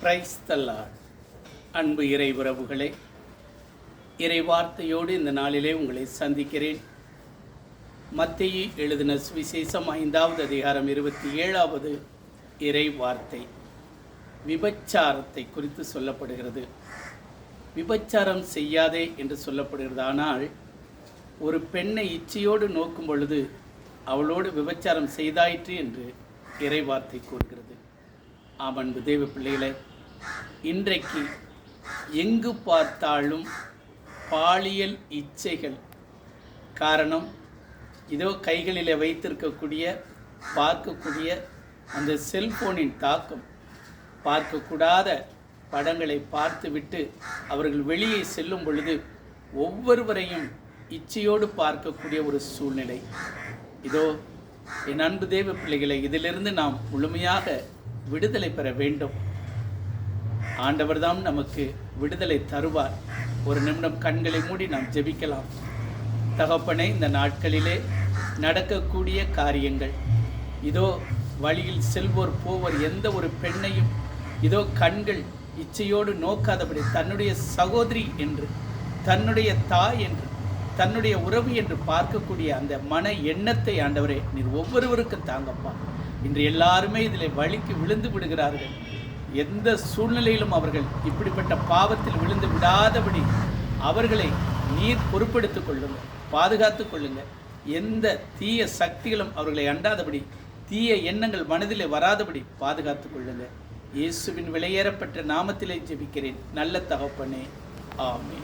Price தல்லார் அன்பு இறை உறவுகளே இறை வார்த்தையோடு இந்த நாளிலே உங்களை சந்திக்கிறேன். மத்திய எழுதின சுவிசேஷம் ஐந்தாவது அதிகாரம் இருபத்தி ஏழாவது இறை வார்த்தை விபச்சாரத்தை குறித்து சொல்லப்படுகிறது. விபச்சாரம் செய்யாதே என்று சொல்லப்படுகிறது. ஆனால் ஒரு பெண்ணை இச்சையோடு நோக்கும் பொழுது அவளோடு விபச்சாரம் செய்தாயிற்று என்று இறை வார்த்தை கூறுகிறது. ஆம் அன்பு தேவ இன்றைக்கு எங்கு பார்த்தாலும் பாலியல் இச்சைகள். காரணம் இதோ கைகளில் வைத்திருக்கக்கூடிய பார்க்கக்கூடிய அந்த செல்போனின் தாக்கம். பார்க்கக்கூடாத படங்களை பார்த்துவிட்டு அவர்கள் வெளியே செல்லும் பொழுது ஒவ்வொருவரையும் இச்சையோடு பார்க்கக்கூடிய ஒரு சூழ்நிலை. இதோ என் அன்பு தேவ பிள்ளைகளை இதிலிருந்து நாம் முழுமையாக விடுதலை பெற வேண்டும். ஆண்டவர்தாம் நமக்கு விடுதலை தருவார். ஒரு நிமிடம் கண்களை மூடி நாம் ஜெபிக்கலாம். தகப்பனை இந்த நாட்களிலே நடக்கக்கூடிய காரியங்கள். இதோ வழியில் செல்வோர் போவோர் எந்த ஒரு பெண்ணையும் இதோ கண்கள் இச்சையோடு நோக்காதபடி தன்னுடைய சகோதரி என்று தன்னுடைய தாய் என்று தன்னுடைய உறவு என்று பார்க்கக்கூடிய அந்த மன எண்ணத்தை ஆண்டவரே நீர் ஒவ்வொருவருக்கும் தாங்கப்பா. இன்று எல்லாருமே இதில் வழிக்கு விழுந்து விடுகிறார்கள். எந்த சூழ்நிலையிலும் அவர்கள் இப்படிப்பட்ட பாவத்தில் விழுந்து விடாதபடி அவர்களை நீர் பொறுப்படுத்திக் கொள்ளுங்கள் பாதுகாத்து கொள்ளுங்கள். எந்த தீய சக்திகளும் அவர்களை அண்டாதபடி தீய எண்ணங்கள் மனதிலே வராதபடி பாதுகாத்து கொள்ளுங்கள். இயேசுவின் விலையேறப்பட்ட நாமத்திலே ஜெபிக்கிறேன். நல்ல தகப்பனே. ஆமே